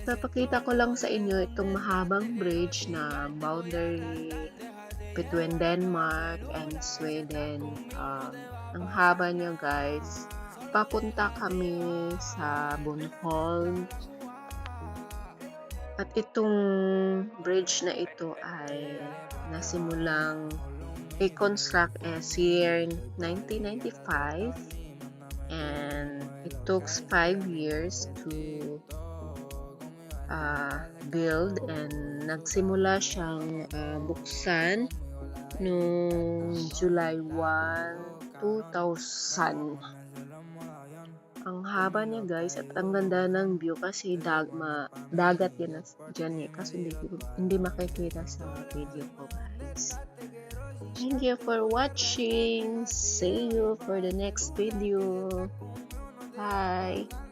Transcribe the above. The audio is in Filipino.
Papakita ko lang sa inyo itong mahabang bridge na boundary between Denmark and Sweden. Um, ang haba niya guys. Papunta kami sa Bornholm. At itong bridge na ito ay nasimulang i-construct as year 1995 and it took five years to uh, build and nagsimula siyang uh, buksan noong July 1, 2000. Ang haba niya guys at ang ganda ng view kasi dag ma, dagat yan dyan eh. Kasi hindi, hindi makikita sa video ko guys. Thank you for watching. See you for the next video. Bye.